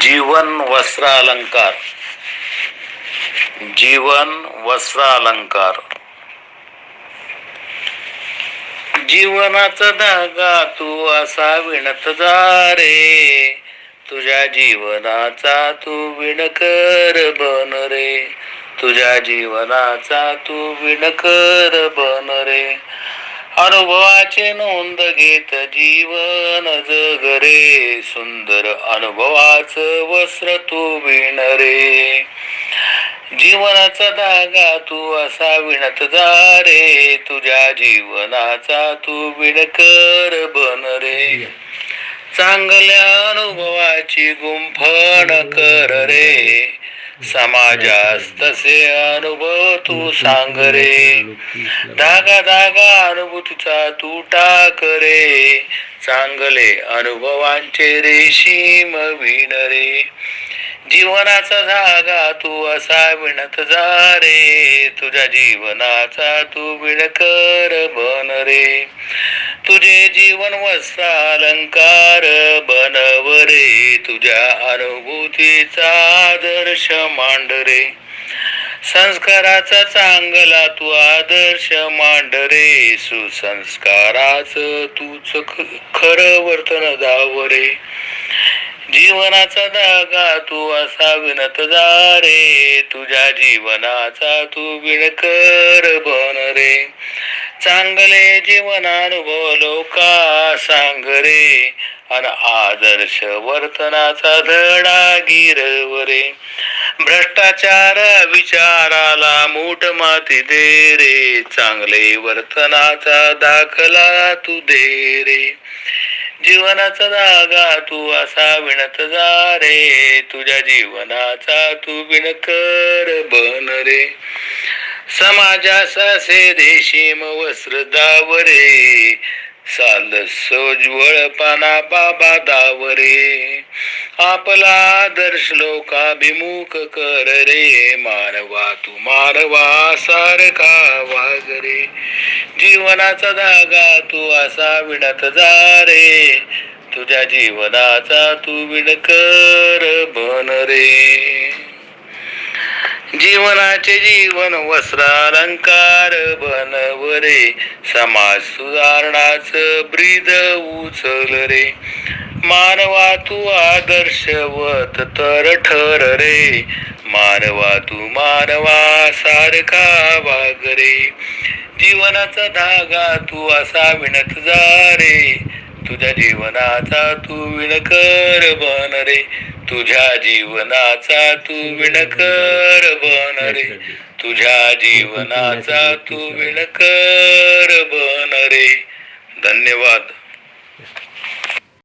जीवन वस्त्र अलंकार जीवन वस्त्र अलंकार जीवनाचा धागा तू असा विणत जा रे. तुझ्या जीवनाचा तू विणकर बन रे. तुझ्या जीवनाचा तू विणकर बन रे. अनुभवाचे नोंद घेत जीवन जग रे सुंदर अनुभवाच वस्त्र तू विण रे जीवनाचा धागा तू असा विणत जा रे तुझ्या जीवनाचा तू विणकर बन रे चांगल्या अनुभवाची गुंफण कर रे समाजास्तसे अनुभव तू सांग रे धागा धागा अनुभूतीचा तू टाक रे चांगले अनुभवांचे रेशीम विण रे जीवनाचा धागा तू असा विणत जा रे तुझ्या जीवनाचा तू विणकर बन रे तुझे जीवन वस्त्र अलंकार बनव रे तुझ्या अनुभूतीचा आदर्श मांड रे संस्काराचा चांगला तू आदर्श मांड रे सुसंस्काराच तूच खरं वर्तन दाव रे जीवनाचा धागा तू असा विणत जा रे तुझ्या जीवनाचा तू विणकर बन रे चांगले जीवनानुभव लोका सांग रे अन आदर्श वर्तनाचा धडा गिरव रे भ्रष्टाचार विचाराला मूठ माती दे रे चांगले वर्तनाचा दाखला तू दे रे. जीवनाचा धागा तू असा विणत जा रे तुझ्या जीवनाचा तू विणकर बन रे. समाजासासे देशीम वस्त्र दावरे साल सोज्वळ पाना बाबा दावरे. आपला आदर्श लोकाभिमुख कर रे. मानवा तू मानवा सारखा वाग रे. जीवनाचा धागा तू असा विणत जा रे. तुझ्या जीवनाचा तू विणकर बन रे. जीवनाचे जीवन वस्त्रालंकार बनवरे बनव रे समाज सुधारणाच ब्रीद उचल रे मानवा तू आदर्शवत तर ठर रे मानवा तू मानवा सारखा वाग रे जीवनाचा धागा तू असा विणत जा रे. तुझ्या जीवनाचा तू विणकर बन रे तुझ्या जीवनाचा तू विणकर बन रे. तुझ्या जीवनाचा तू विणकर बन रे. धन्यवाद.